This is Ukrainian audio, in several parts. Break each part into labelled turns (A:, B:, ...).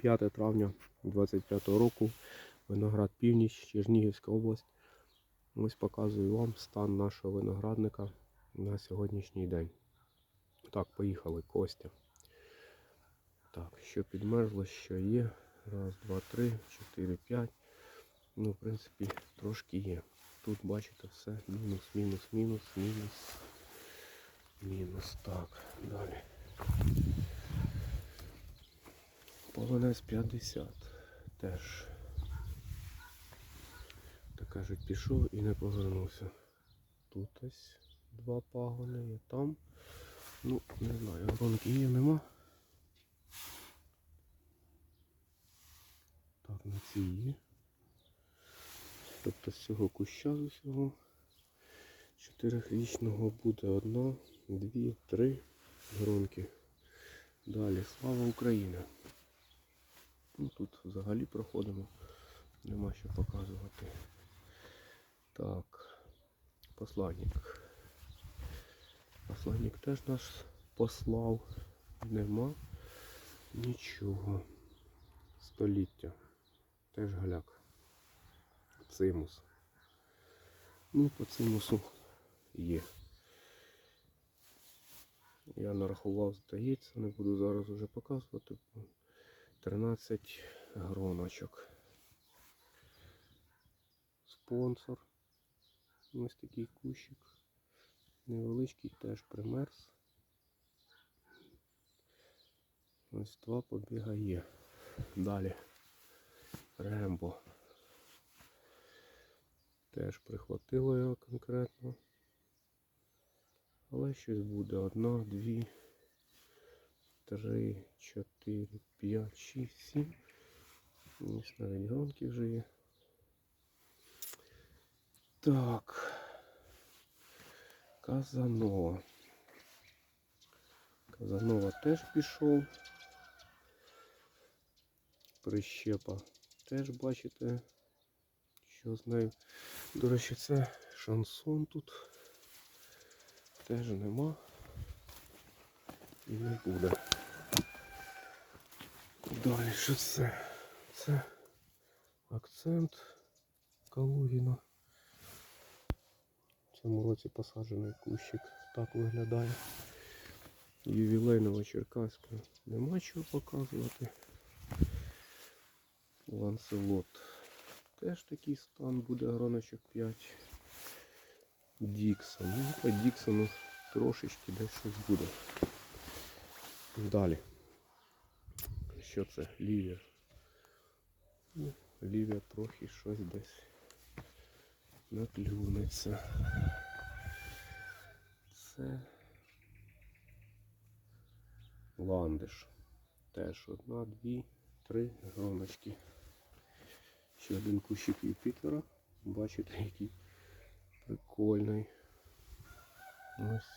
A: 5 травня 25 року. Виноград Північ, Чернігівська область. Ось показую вам стан нашого виноградника на сьогоднішній день. Так, поїхали, Костя. Так, що підмерзло, що є. Раз, два, три, чотири, п'ять. Ну, в принципі, трошки є. Тут бачите все. Мінус, мінус, мінус, мінус. Мінус. Так, далі. Полонець 50. Теж. Так кажуть, пішов і не повернувся. Тут ось два пагони є там. Ну, не знаю, гонки є, нема. Так, на цій є. Тобто з цього куща з усього чотирирічного буде одна, дві, три гронки. Далі, слава Україні! Ну, тут взагалі проходимо, нема що показувати. Так, посланник. Посланник теж наш послав. Нема нічого. Століття. Теж галяк. Цимус. Ну, по цимусу є. Я нарахував, здається, не буду зараз уже показувати. 13 гроночок. Спонсор. Ось такий кущик. Невеличкий теж примерз. Ось два побіга є. Далі. Рембо. Теж прихватило його конкретно. Але щось буде. Одна, дві, три, чотири, п'ять, шість, сім. Ось навіть громкі вже є. Так. Казанова. Казанова теж пішов. Прищепа теж бачите, що з нею. До речі, це шансон тут теж нема і не буде. Далі що це? Це акцент Калугіна. В цьому році посаджений кущик так виглядає. Ювілейного Черкаська нема чого показувати. Ланселот. Теж такий стан буде гроночок 5. Діксон. Ну, по Діксону трошечки десь щось буде. Далі. Що це? Лівія. Ну, Лівія трохи щось десь наклюнеться. Це ландиш. Теж одна, дві, три гроночки. Ще один кущик Юпітера. Бачите, який прикольний. Ось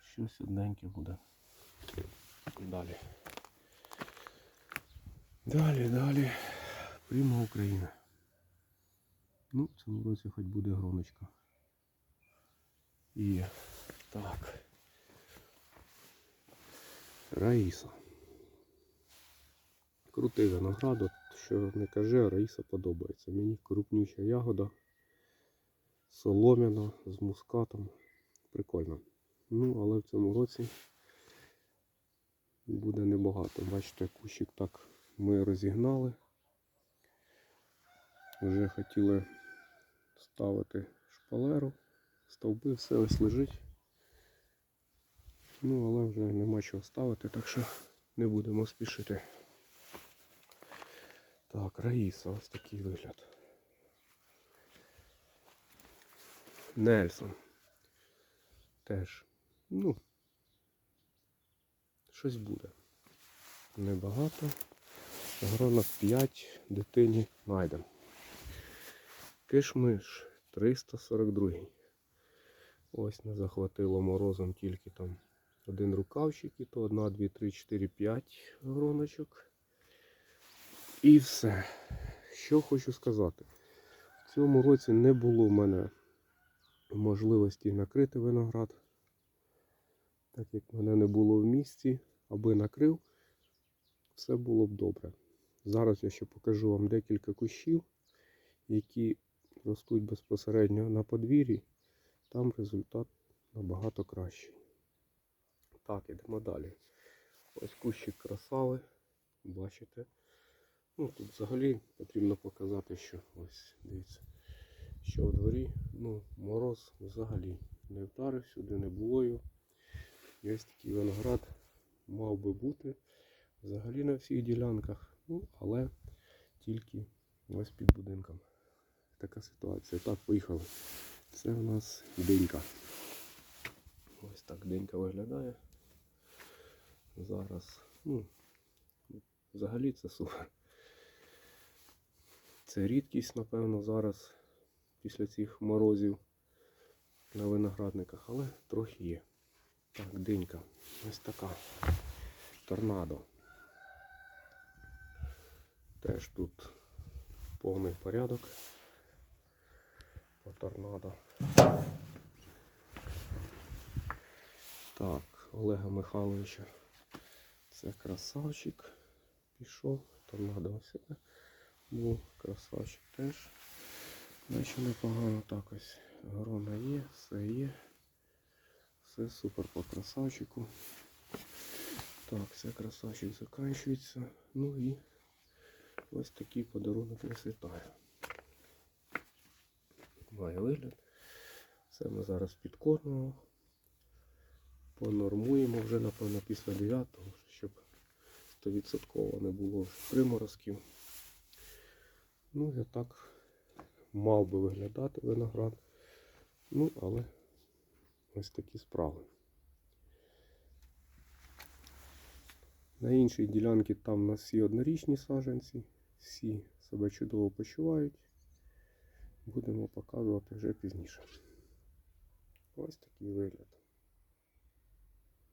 A: щось одненьке буде. Далі. Далі, далі. Прямо Україна. Ну, в цьому році хоч буде гроночка. І так. Раїса. Крутий виноград, що не каже, Раїса подобається. Мені крупнюча ягода, солом'яна, з мускатом. Прикольно. Ну, але в цьому році буде небагато. Бачите, кущик так ми розігнали. Вже хотіли ставити шпалеру, стовби, все ось лежить. Ну, але вже нема чого ставити, так що не будемо спішити. Так, Раїса, ось такий вигляд. Нельсон. Теж. Ну, щось буде. Небагато. Гронок 5 дитині знайдемо. Кишмиш 342. Ось не захватило морозом тільки там один рукавчик, і то 1, 2, 3, 4, 5 гроночок. І все. Що хочу сказати. В цьому році не було в мене можливості накрити виноград. Так як мене не було в місті, аби накрив, все було б добре. Зараз я ще покажу вам декілька кущів, які ростуть безпосередньо на подвір'ї. Там результат набагато кращий. Так, ідемо далі. Ось кущик красави. Бачите. Ну, тут взагалі потрібно показати, що ось, дивіться, що в дворі, ну, мороз взагалі не вдарив, сюди не було його. Ось такий виноград мав би бути взагалі на всіх ділянках, ну, але тільки ось під будинком. Така ситуація. Так, поїхали. Це у нас динька. Ось так динька виглядає. Зараз, ну, взагалі це супер. Це рідкість, напевно, зараз після цих морозів на виноградниках, але трохи є. Так, динька. Ось така. Торнадо. Теж тут повний порядок по торнадо. Так, Олега Михайловича. Це красавчик. Пішов. Торнадо ось був. Красавчик теж. Наче непогано так ось. Грона є, все є. Все супер по красавчику. Так, це красавчик закінчується. Ну і ось такий подарунок не світає. Має вигляд. Це ми зараз підкормимо. Понормуємо вже, напевно, після 9-го, щоб 100% не було приморозків. Ну і так мав би виглядати виноград. Ну, але ось такі справи. На іншій ділянці там у нас всі однорічні саджанці, всі себе чудово почувають. Будемо показувати вже пізніше. Ось такий вигляд.